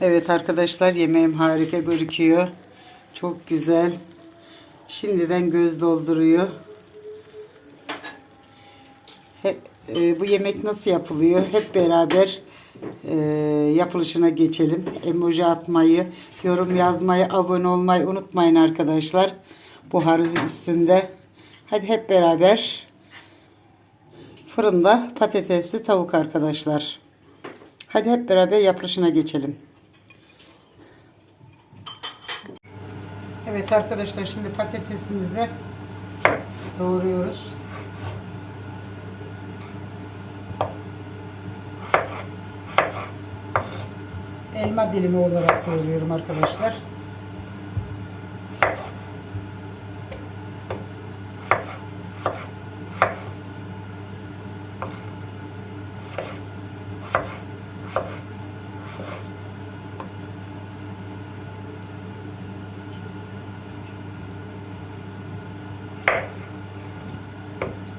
Evet arkadaşlar yemeğim harika gözüküyor. Çok güzel. Şimdiden göz dolduruyor. Hep, e, bu yemek nasıl yapılıyor? Hep beraber e, yapılışına geçelim. Emoji atmayı, yorum yazmayı, abone olmayı unutmayın arkadaşlar. Buharı üstünde. Hadi hep beraber fırında patatesli tavuk arkadaşlar. Hadi hep beraber yapılışına geçelim. Evet arkadaşlar şimdi patatesimizi doğruyoruz. Elma dilimi olarak doğruyorum arkadaşlar.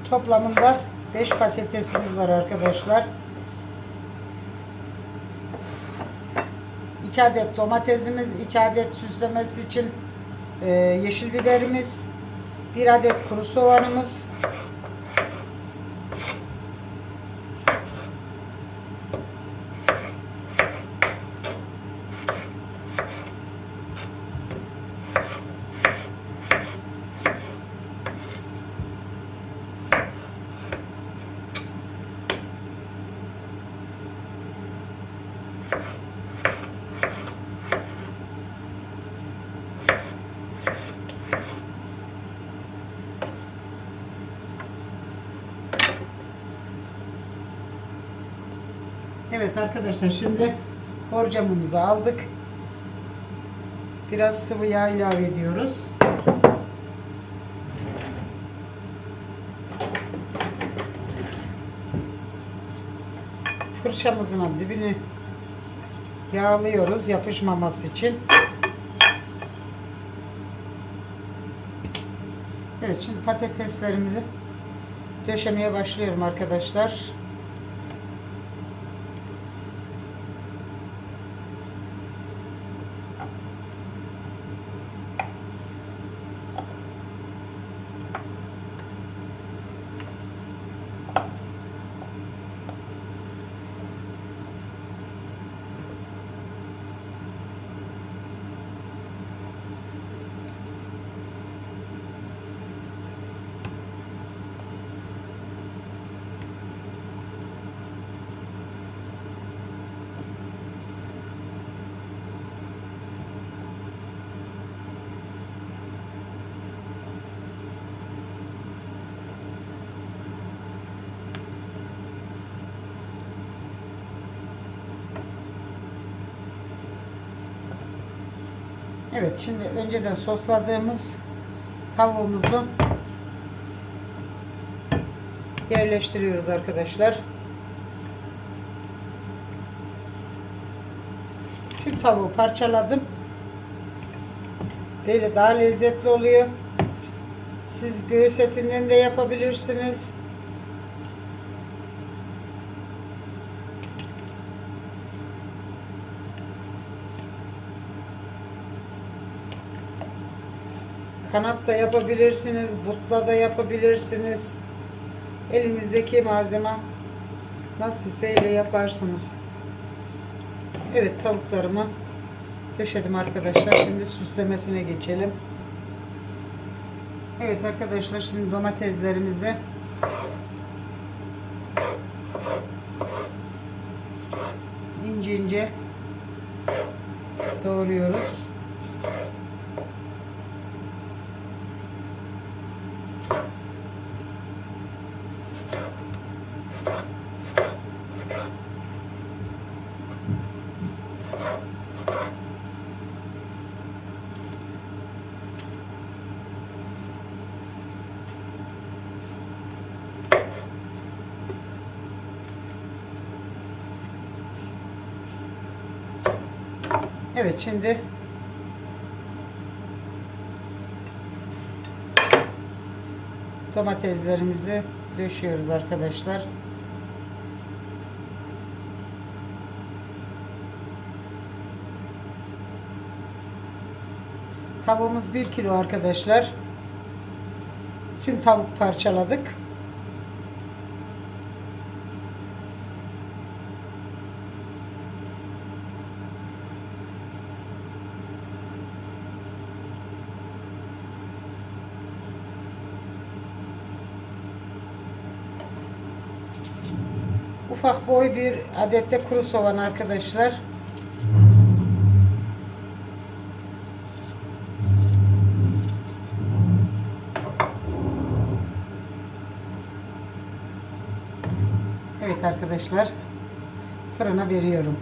Toplamında 5 patatesimiz var arkadaşlar. 2 adet domatesimiz, 2 adet süslemesi için e, yeşil biberimiz, 1 adet kuru soğanımız, Evet arkadaşlar şimdi borcamımızı aldık. Biraz sıvı yağ ilave ediyoruz. Fırçamızın dibini yağlıyoruz yapışmaması için. Evet şimdi patateslerimizi döşemeye başlıyorum arkadaşlar. Evet şimdi önceden sosladığımız tavuğumuzu yerleştiriyoruz arkadaşlar. Tüm tavuğu parçaladım. Böyle daha lezzetli oluyor. Siz göğüs etinden de yapabilirsiniz. Kanat da yapabilirsiniz, butla da yapabilirsiniz. Elinizdeki malzeme nasılsa ile yaparsınız. Evet tavuklarımı döşedim arkadaşlar. Şimdi süslemesine geçelim. Evet arkadaşlar şimdi domateslerimizi ince ince doğruyoruz. Evet şimdi domateslerimizi döşüyoruz arkadaşlar. Tavuğumuz 1 kilo arkadaşlar. Tüm tavuk parçaladık. Ufak boy bir adette kuru soğan arkadaşlar. Evet arkadaşlar fırına veriyorum.